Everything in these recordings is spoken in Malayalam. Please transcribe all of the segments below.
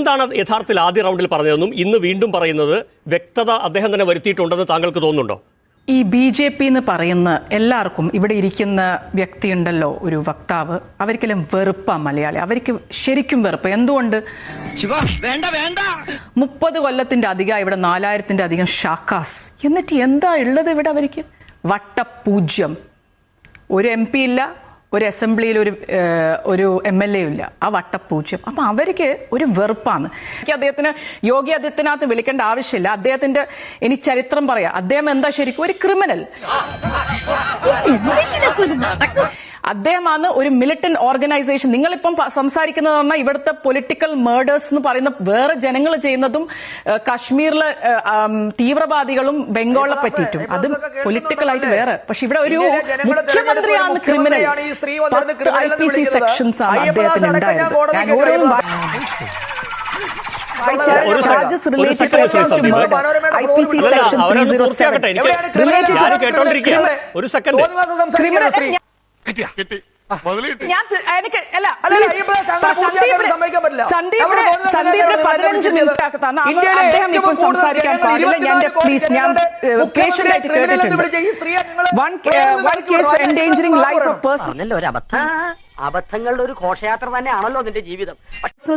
എന്താണ് യഥാർത്ഥത്തിൽ ആദ്യ റൗണ്ടിൽ പറഞ്ഞതെന്നും ഇന്ന് വീണ്ടും പറയുന്നത് വ്യക്തത അദ്ദേഹം തന്നെ വരുത്തിയിട്ടുണ്ടെന്ന് താങ്കൾക്ക് തോന്നുന്നുണ്ടോ? ഈ ബി ജെ പി എന്ന് പറയുന്ന എല്ലാവർക്കും ഇവിടെ ഇരിക്കുന്ന വ്യക്തിയുണ്ടല്ലോ ഒരു വക്താവ്. അവർക്കെല്ലാം വെറുപ്പാ മലയാളി. അവർക്ക് ശരിക്കും വെറുപ്പ്. എന്തുകൊണ്ട്? വേണ്ട വേണ്ട. മുപ്പത് കൊല്ലത്തിന്റെ അധികം ഇവിടെ നാലായിരത്തിന്റെ അധികം ഷാക്കാസ്. എന്നിട്ട് എന്താ ഉള്ളത് ഇവിടെ അവർക്ക്? വട്ടപൂജ്യം. ഒരു എം പി ഇല്ല ഒരു അസംബ്ലിയിൽ ഒരു ഒരു എം എൽ എ ഇല്ല. ആ വട്ടപൂജ്യം അപ്പൊ അവർക്ക് ഒരു വെറുപ്പാണ്. എനിക്ക് അദ്ദേഹത്തിന് യോഗി ആദിത്യനാഥ് വിളിക്കേണ്ട ആവശ്യമില്ല. അദ്ദേഹത്തിന്റെ ഇനി ചരിത്രം പറയാം. അദ്ദേഹം എന്താ ശരിക്കും? ഒരു ക്രിമിനൽ. അദ്ദേഹമാണ് ഒരു മിലിറ്റന്റ് ഓർഗനൈസേഷൻ നിങ്ങളിപ്പം സംസാരിക്കുന്നത് പറഞ്ഞാൽ ഇവിടുത്തെ പൊളിറ്റിക്കൽ മേർഡേഴ്സ് എന്ന് പറയുന്ന വേറെ ജനങ്ങൾ ചെയ്യുന്നതും കാശ്മീരിലെ തീവ്രവാദികളും ബംഗാളിലെ പറ്റിയിട്ടും. അത് പൊളിറ്റിക്കൽ ആയിട്ട് വേറെ. പക്ഷെ ഇവിടെ ഒരു മുഖ്യമന്ത്രിയാണ് ക്രിമിനൽ. പത്ത് I criminal P C. Sections ആണ് അദ്ദേഹത്തിന് ഉണ്ടായത്. ഓരോ. ഒരു സെക്കൻഡ്, ഒരു related second to Shri Sandeep. murder. മനോരമയുടെ IPC ഫ്ലോറിൽ അല്ലല്ല section അവരൊന്ന് 307. പൂർത്തിയാക്കട്ടെ എനിക്ക് എവിടെയാണ് ക്രിമിനൽ? Related ഞാൻ കിട്ടി എനിക്ക് അല്ല ഞാൻ മിനിറ്റ് വിളിച്ചത്. അദ്ദേഹം ഇപ്പോൾ സംസാരിക്കാൻ പാടില്ല ഞാൻ പ്ലീസ് കേട്ടിട്ടുണ്ട് one case endangering life of person അബദ്ധങ്ങളുടെ ഒരു ഘോഷയാത്ര തന്നെയാണല്ലോ നിന്റെ ജീവിതം.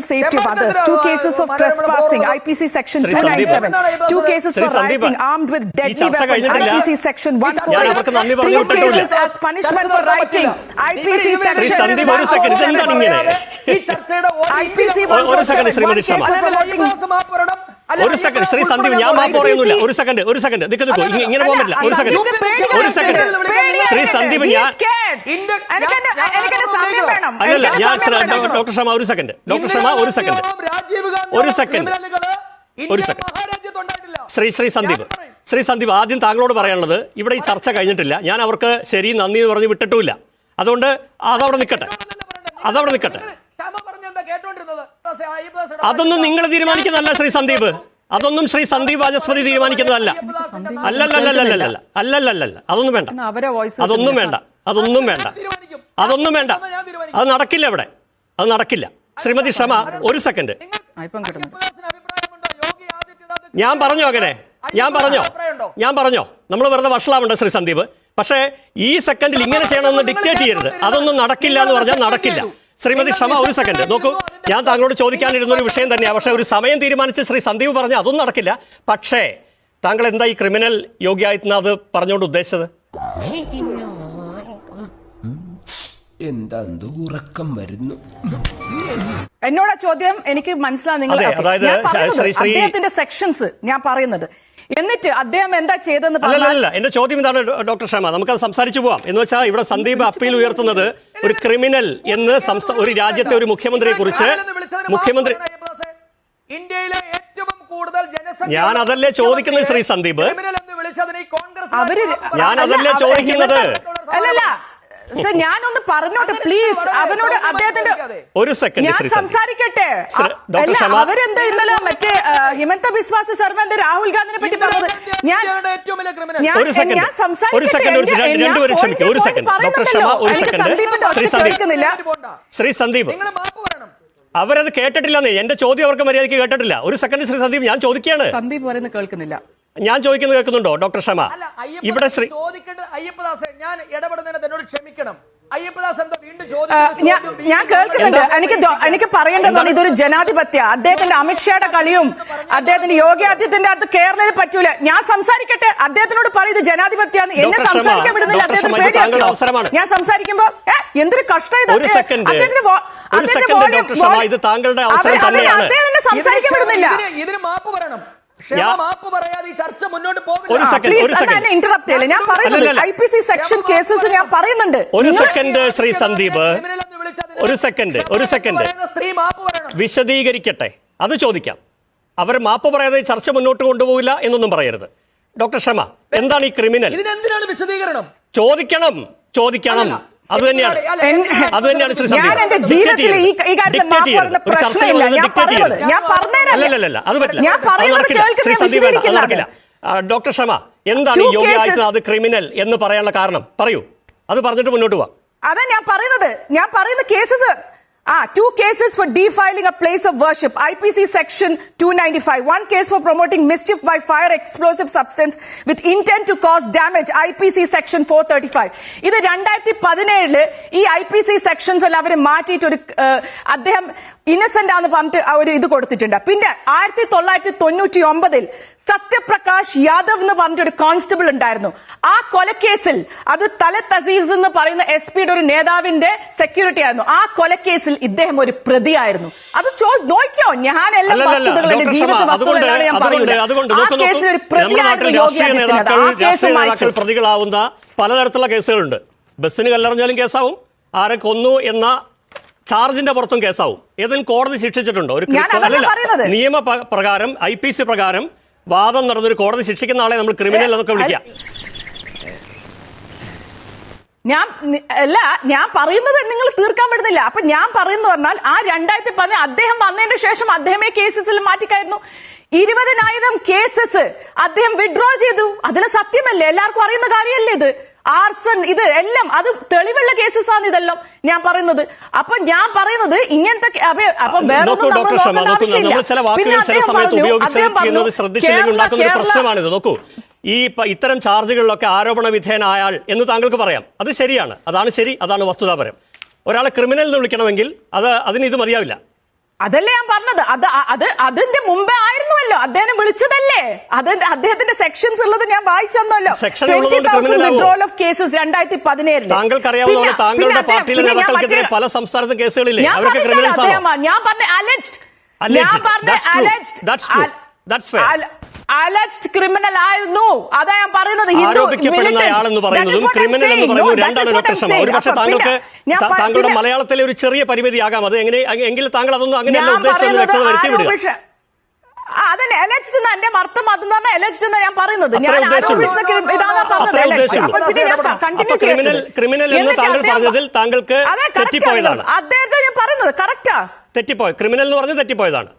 Safety fathers two cases of trespassing I section two nine seven two cases for rioting armed with deadly weapon I P C section one punishment for rioting I P C section ഒരു സെക്കൻഡ് ഐ പി സി ഒരു സെക്കൻഡ് ശ്രീമതി ശർമ്മ. ഒരു സെക്കൻഡ് ശ്രീ സന്ദീപ് ഞാൻ മാപ്പ് പറയുന്നില്ല ഒരു സെക്കൻഡ് ഒരു സെക്കൻഡ് നിൽക്ക് നിൽക്കൂ ഇങ്ങനെ പോകാൻ പറ്റില്ല. ഒരു സെക്കൻഡ് ഒരു സെക്കൻഡ് ശ്രീ സന്ദീപ് ഞാൻ അല്ലല്ല ഞാൻ ഡോക്ടർ ശർമ്മ ഒരു സെക്കൻഡ് ഡോക്ടർ ശർമ്മ ഒരു സെക്കൻഡ് ഒരു സെക്കൻഡ്. ഒരു സെക്കൻഡ്. ശ്രീ ശ്രീ സന്ദീപ് ശ്രീ സന്ദീപ് ആദ്യം താങ്കളോട് പറയാനുള്ളത് ഇവിടെ ഈ ചർച്ച കഴിഞ്ഞിട്ടില്ല. ഞാൻ അവർക്ക് ശരി നന്ദി എന്ന് പറഞ്ഞ് വിട്ടിട്ടുമില്ല. അതുകൊണ്ട് അതവിടെ നിൽക്കട്ടെ. അതവിടെ നിൽക്കട്ടെ. അതൊന്നും നിങ്ങൾ തീരുമാനിക്കുന്നതല്ല ശ്രീ സന്ദീപ്. അതൊന്നും ശ്രീ സന്ദീപ് വാചസ്പതി തീരുമാനിക്കുന്നതല്ല. അല്ലല്ലല്ലല്ലല്ല. അല്ലല്ലല്ല അതൊന്നും വേണ്ട. അതൊന്നും വേണ്ട. അതൊന്നും വേണ്ട. അതൊന്നും വേണ്ട. അത് നടക്കില്ല ഇവിടെ. അത് നടക്കില്ല. ശ്രീമതി ക്ഷമ ഒരു സെക്കൻഡ്. ഞാൻ പറഞ്ഞോ അങ്ങനെ? ഞാൻ പറഞ്ഞോ? ഞാൻ പറഞ്ഞോ? നമ്മൾ വെറുതെ വഷളാവുണ്ട് ശ്രീ സന്ദീപ്. പക്ഷേ ഈ സെക്കൻഡിൽ ഇങ്ങനെ ചെയ്യണമെന്ന് ഡിക്റ്റേറ്റ് ചെയ്യരുത്. അതൊന്നും നടക്കില്ല എന്ന് പറഞ്ഞാൽ നടക്കില്ല. ശ്രീമതി ക്ഷമ ഒരു സെക്കൻഡ് നോക്കൂ ഞാൻ താങ്കളോട് ചോദിക്കാനിരുന്ന ഒരു വിഷയം തന്നെയാണ് പക്ഷേ ഒരു സമയം തീരുമാനിച്ച് ശ്രീ സന്ദീപ് പറഞ്ഞ അതൊന്നും നടക്കില്ല. പക്ഷേ താങ്കൾ എന്താ ഈ ക്രിമിനൽ യോഗി ആദിത്യനാഥ് പറഞ്ഞുകൊണ്ട് ഉദ്ദേശിച്ചത്? എന്താ ഉറക്കം വരുന്നു? എന്നോട് ചോദ്യം എനിക്ക് മനസ്സിലാവും നിങ്ങൾ അതായത് ശ്രീ- ശ്രീ- സെക്ഷൻസ് ഞാൻ പറയുന്നത്. എന്നിട്ട് അദ്ദേഹം എന്താ ചെയ്തെന്ന് അല്ലല്ല എന്റെ ചോദ്യം ഇതാണ് ഡോക്ടർ ഡോക്ടർ നമുക്ക് അത് സംസാരിച്ചു പോവാം. എന്ന് വെച്ചാൽ ഇവിടെ സന്ദീപ് അപ്പീൽ ഉയർത്തുന്നത് ഒരു ക്രിമിനൽ എന്ന് ഒരു രാജ്യത്തെ ഒരു മുഖ്യമന്ത്രിയെ കുറിച്ച് മുഖ്യമന്ത്രി ഇന്ത്യയിലെ ഏറ്റവും കൂടുതൽ ജനസംഖ്യ ഞാൻ അതല്ലേ ചോദിക്കുന്നത് ശ്രീ സന്ദീപ്. ക്രിമിനൽ എന്ന് വിളിച്ചതിന് ഈ കോൺഗ്രസ് ഞാൻ അതല്ലേ ചോദിക്കുന്നത്. അല്ലല്ല ഞാനൊന്ന് പറഞ്ഞോട്ടെ പ്ലീസ് അവനോട് അദ്ദേഹത്തിന്റെ ഒരു സെക്കൻഡ് ഞാൻ സംസാരിക്കട്ടെ. അല്ല. അവരെന്താ ഇന്നലെ മറ്റേ ഹിമന്ത ബിസ്വാസ് ശർമ്മ എന്താ രാഹുൽ ഗാന്ധിനെ പറ്റി പറഞ്ഞത്? ഞാൻ ഏറ്റവും വലിയ ക്രിമിനൽ. ഞാൻ- ഒരു സെക്കൻഡ് ഒരു സെക്കൻഡ് രണ്ട് ഞാൻ- ഞാൻ രണ്ടുപേരും ക്ഷമിക്കും. ഒരു സെക്കൻഡ് ഡോക്ടർ പറയുന്നുണ്ടല്ലോ. ഒരു സെക്കൻഡ് ശ്രീ സന്ദീപ്. കേൾക്കുന്നില്ല. ശ്രീ സന്ദീപ്. നിങ്ങൾ മാപ്പ് പറയണം. അവരത് കേട്ടിട്ടില്ലെന്നേ. എന്റെ ചോദ്യം അവർക്ക് മര്യാദയ്ക്ക് കേട്ടിട്ടില്ല. ഒരു സെക്കൻഡ് ശ്രീ സന്ദീപ് ഞാൻ ചോദിക്കുകയാണ്. സന്ദീപ് പറയുന്നത് കേൾക്കുന്നില്ല. ഞാൻ ചോദിക്കുന്നത് കേൾക്കുന്നുണ്ടോ ഡോക്ടർ ഷമ? അല്ല ഇവിടെ ശ്രീ ചോദിക്കേണ്ടത് അയ്യപ്പദാസെ ഞാൻ ഇടപെടുന്നതിന് എന്നോട് ക്ഷമിക്കണം. ഞാൻ കേൾക്കുന്നുണ്ട്. എനിക്ക് എനിക്ക് പറയേണ്ടതാണ്? ഇതൊരു ജനാധിപത്യ അദ്ദേഹത്തിന്റെ അമിത്ഷായുടെ കളിയും അദ്ദേഹത്തിന്റെ യോഗി ആദിത്യത്തിന്റെ അടുത്ത് കേരളത്തിൽ പറ്റൂല. ഞാൻ സംസാരിക്കട്ടെ. അദ്ദേഹത്തിനോട് പറയും ഇത് ജനാധിപത്യാണ് എന്നെ സംസാരിക്കാൻ വിടുന്നില്ല അദ്ദേഹത്തിന്. ഞാൻ സംസാരിക്കുമ്പോ എന്തൊരു കഷ്ടം ഇത് ഒരു സെക്കൻഡ്. അദ്ദേഹത്തിന്റെ അദ്ദേഹത്തിന്റെ ഡോക്ടർ ഷമ ഇത് താങ്കളുടെ അവസരം തന്നെയാണ്. അദ്ദേഹം എന്നെ സംസാരിക്കാൻ വിടുന്നില്ല. ഇതിന് ഇതിന് മാപ്പ് പറയണം ക്ഷമ മാപ്പ് പറയാതെ ഈ ചർച്ച മുന്നോട്ട് പോകില്ല ഒരു സെക്കൻഡ്, ഒരു സെക്കൻഡ്. ഞാൻ പറയുന്നത് അല്ലല്ല. I P C section cases ഞാൻ പറയുന്നുണ്ട്. ഒരു സെക്കൻഡ് ശ്രീ സന്ദീപ്. ഒരു സെക്കൻഡ്, ഒരു സെക്കൻഡ്. പറയുന്ന സ്ത്രീ മാപ്പ് പറയണം. വിശദീകരിക്കട്ടെ. അത് ചോദിക്കാം. അവർ മാപ്പ് പറയാതെ ഈ ചർച്ച മുന്നോട്ട് കൊണ്ടുപോകില്ല എന്നൊന്നും പറയരുത്. ഡോക്ടർ ഷമ എന്താണ് ഈ ക്രിമിനൽ ഇതിനെന്തിനാണ് വിശദീകരണം? ചോദിക്കണം ചോദിക്കണം. അത് തന്നെയാണ്. അത് തന്നെയാണ് ശ്രീ അത് പറ്റില്ല. അത് നടക്കില്ല. ശ്രീ സന്ദീപ് അത് നടക്കില്ല. ഡോക്ടർ ഷമ എന്താണ് യോഗി ആദിത്യനാഥ് ക്രിമിനൽ എന്ന് പറയാനുള്ള കാരണം? പറയൂ. അത് പറഞ്ഞിട്ട് മുന്നോട്ട് പോവാം. അതാ ഞാൻ പറയുന്നത്. ഞാൻ പറയുന്ന cases Ah, two cases for defiling a place of worship. IPC section 295. One case for promoting mischief by fire explosive substance with intent to cause damage. IPC section 435. ഇത് രണ്ടായിരത്തി പതിനേഴിൽ ഈ ഐ പി സി സെക്ഷൻസ് എല്ലാം അവർ മാറ്റിയിട്ട് ഒരു അദ്ദേഹം ഇന്നസെന്റ് ആണെന്ന് പറഞ്ഞിട്ട് ഒരു ഇത് കൊടുത്തിട്ടുണ്ട് പിന്നെ ആയിരത്തി തൊള്ളായിരത്തി തൊണ്ണൂറ്റി ഒമ്പതിൽ സത്യപ്രകാശ് യാദവ് എന്ന് പറഞ്ഞിട്ട് ഒരു കോൺസ്റ്റബിൾ ഉണ്ടായിരുന്നു. ആ കൊലക്കേസിൽ അത് തലത് അസീസ് എന്ന് പറയുന്ന എസ് പിയുടെ ഒരു നേതാവിന്റെ സെക്യൂരിറ്റി ആയിരുന്നു. ആ കൊലക്കേസിൽ ഇദ്ദേഹം ഒരു പ്രതിയായിരുന്നു. അത് നോക്കിയോ? ഞാൻ എല്ലാ ജീവിത വസ്തുതകളാണ് പറയുന്നത്. ആ കേസിൽ ഒരു പ്രതിയായിരുന്നു. പ്രതികളാവുന്ന പലതരത്തിലുള്ള കേസുകളുണ്ട്. ബസ്സിന് കല്ലെറിഞ്ഞാലും കേസാവും. ആരെ കൊന്നു എന്ന ചാർജിന്റെ പുറത്തും കേസാവും. ഏതെങ്കിലും കോടതി ശിക്ഷിച്ചിട്ടുണ്ടോ? ഒരു നിയമ പ്രകാരം ഐ പി സി പ്രകാരം വാദം നടന്നൊരു കോടതി ശിക്ഷിക്കുന്ന ആളെ നമ്മൾ ക്രിമിനൽ എന്നൊക്കെ വിളിക്കാം. ഞാൻ അല്ല ഞാൻ പറയുന്നത് നിങ്ങൾ തീർക്കാൻ പറ്റുന്നില്ല. അപ്പൊ ഞാൻ പറയുന്നത് പറഞ്ഞാൽ ആ രണ്ടായിരത്തി പതിനെ അദ്ദേഹം വന്നതിന് ശേഷം അദ്ദേഹമേ കേസസിൽ മാറ്റിക്കായിരുന്നു ഇരുപതിനായിരം കേസസ് അദ്ദേഹം വിഡ്രോ ചെയ്തു. അതിന് സത്യമല്ലേ? എല്ലാവർക്കും അറിയുന്ന കാര്യമല്ലേ ഇത്? ആർസൺ ഇത് എല്ലാം അത് തെളിവുള്ള കേസസ് ആണ് ഇതെല്ലാം ഞാൻ പറയുന്നത്. അപ്പൊ ഞാൻ പറയുന്നത് ഇങ്ങനത്തെ അപ്പൊ- വേറെ പ്രശ്നമാണിത്. നോക്കൂ ഈ ഇത്തരം ചാർജുകളിലൊക്കെ ആരോപണ വിധേയനായാൽ എന്ന് താങ്കൾക്ക് പറയാം. അത് ശരിയാണ്. അതാണ് ശരി അതാണ് വസ്തുതാപരം. ഒരാളെ ക്രിമിനൽ എന്ന് വിളിക്കണമെങ്കിൽ അത് അതിന് ഇത് മതിയാവില്ല. അതല്ലേ ഞാൻ പറഞ്ഞത്. അത് അത് അതിന്റെ മുമ്പേ ആയിരുന്നുവല്ലോ അദ്ദേഹം വിളിച്ചതല്ലേ? അത് അദ്ദേഹത്തിന്റെ സെക്ഷൻസ് ഉള്ളത് ഞാൻ വായിച്ചെന്നല്ലോ? വിഡ്രോൾ ഓഫ് കേസസ് രണ്ടായിരത്തി പോലെ താങ്കളുടെ പാർട്ടിയിലെ നേതാക്കൾക്കെതിരെ പല സംസ്ഥാനത്തും കേസുകളില്ലേ? അവരൊക്കെ ക്രിമിനൽസ് ആണോ? ഞാൻ പറഞ്ഞ അലജ്ഡ് ഞാൻ പറഞ്ഞ ദാറ്റ്സ് അലജ്ഡ് ക്രിമിനൽ ആയിരുന്നു. അതാ ഞാൻ പറയുന്നത്. ആളെന്ന് പറയുന്നതും ക്രിമിനൽ എന്ന് പറയുന്നതും രണ്ടാണ് ഡോക്ടർ. ഒരു പക്ഷേ താങ്കൾക്ക് താങ്കളുടെ മലയാളത്തിലെ ഒരു ചെറിയ പരിമിതിയാകാം. അത് എങ്ങനെ എങ്കിൽ താങ്കൾ അതൊന്നും അങ്ങനെയല്ല ഉദ്ദേശം ഉദ്ദേശിച്ചെന്ന് വ്യക്തത വരുത്തി വിടുക. അതന്നെ അലജ്ഡ് എന്ന് എന്റെ അർത്ഥം അതെന്ന് പറഞ്ഞാൽ അലജ്ഡ് എന്ന് ഞാൻ പറയുന്നത്. ഞാൻ ക്രിമിനൽ ക്രിമിനൽ എന്ന് താങ്കൾ പറഞ്ഞതിൽ താങ്കൾക്ക് തെറ്റിപ്പോയതാണ്. അദ്ദേഹത്തെ ഞാൻ പറയുന്നത് കറക്റ്റാ തെറ്റിപ്പോയി ക്രിമിനൽ എന്ന് പറഞ്ഞ തെറ്റിപ്പോയതാണ്.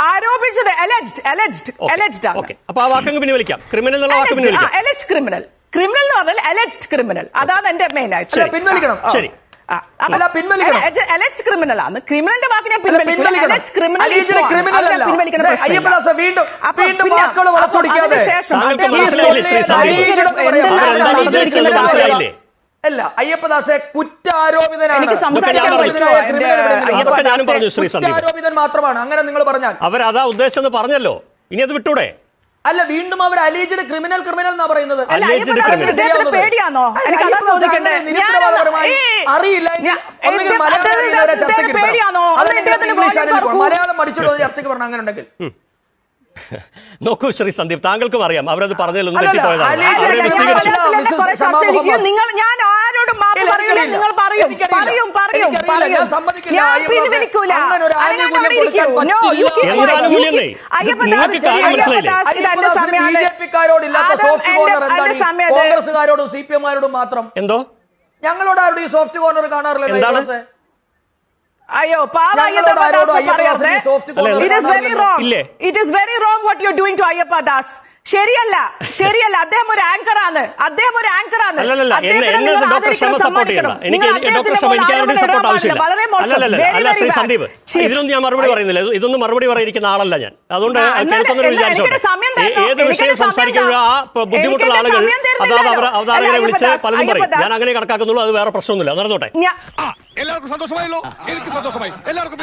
ആരോപിച്ചത് അലജ്ഡ് അലജ്ഡ് അലജ്ഡ് ഓക്കെ അപ്പൊ ആ വാക്കങ്ങ് പിന്നെ വിളിക്കാം. ക്രിമിനൽ എന്നുള്ള വാക്ക് പിന്നെ വിളിക്കാം. അലജ്ഡ് ക്രിമിനൽ ക്രിമിനൽ എന്ന് പറഞ്ഞാൽ അലജ്ഡ് ക്രിമിനൽ അതാണ് എന്റെ മെയിൻ ആയിട്ട് പിൻവലിക്കണം. ശരി. അല്ല, പിൻവലിക്കണം. അലജ്ഡ് ക്രിമിനൽ ആണ്. ക്രിമിനലിന്റെ വാക്കിനെ പിൻവലിക്കണം. വീണ്ടും വീണ്ടും വാക്കുകൾ വളച്ചൊടിക്കാതെ? അല്ല അയ്യപ്പദാസെ കുറ്റാരോപിതനാണ്. എനിക്ക് സംസാരിക്കാൻ ക്രിമിനൽ എന്റെ എവിടെയെങ്കിലും ഞാനും പറഞ്ഞു ശ്രീ സന്ദീപ് കുറ്റാരോപിതൻ മാത്രമാണ്. അങ്ങനെ നിങ്ങൾ പറഞ്ഞാൽ. അവരതാ ഉദ്ദേശം പറഞ്ഞല്ലോ. ഇനി അത് വിട്ടൂടെ? അല്ല വീണ്ടും അവർ അലീജഡ് ക്രിമിനൽ ക്രിമിനൽ എന്നാ പറയുന്നത്. പേടിയാണോ അറിയില്ല. ഒന്നെങ്കിൽ മലയാളം അറിയുന്നവരെ ചർച്ചയ്ക്ക് ഇരുത്തണം. പേടിയാണോ? അതല്ലെങ്കിൽ ഇംഗ്ലീഷ് ചാനലിൽ മലയാളം പഠിച്ചിട്ട് ചർച്ചയ്ക്ക് പറഞ്ഞു അങ്ങനെ ഉണ്ടെങ്കിൽ നോക്കൂ ശ്രീ സന്ദീപ് താങ്കൾക്കും അറിയാം. അവരത് പറഞ്ഞതിലൊന്നും സി പി എമ്മാരോടും മാത്രം? എന്തോ? ഞങ്ങളോട് ആരുടെ ഈ സോഫ്റ്റ് കോർണർ കാണാറില്ല? അയ്യോ പാവ Das? It is very wrong what you doing to Ayyappa Das. ശരിയല്ല ശരിയല്ല. അദ്ദേഹം ഒരു ആങ്കർ ആണ്. അദ്ദേഹം ഒരു ആങ്കർ ആണ്. ഇതിനൊന്നും ഞാൻ മറുപടി പറയുന്നില്ല. ഇത് ഇതൊന്നും മറുപടി പറയിരിക്കുന്ന ആളല്ല ഞാൻ. അതുകൊണ്ട്. ഏത് വിഷയം സംസാരിക്കുന്ന ആ ബുദ്ധിമുട്ടുള്ള ആളുകൾ അതാത്. അവർ അവതാരകരെ വിളിച്ച് പലതും പറയും. ഞാൻ അങ്ങനെ കണക്കാക്കുന്നുള്ളൂ അത് വേറെ പ്രശ്നമൊന്നുമില്ല. നടന്നോട്ടെ. എല്ലാവർക്കും സന്തോഷമായല്ലോ? എനിക്ക് സന്തോഷമായി എല്ലാവർക്കും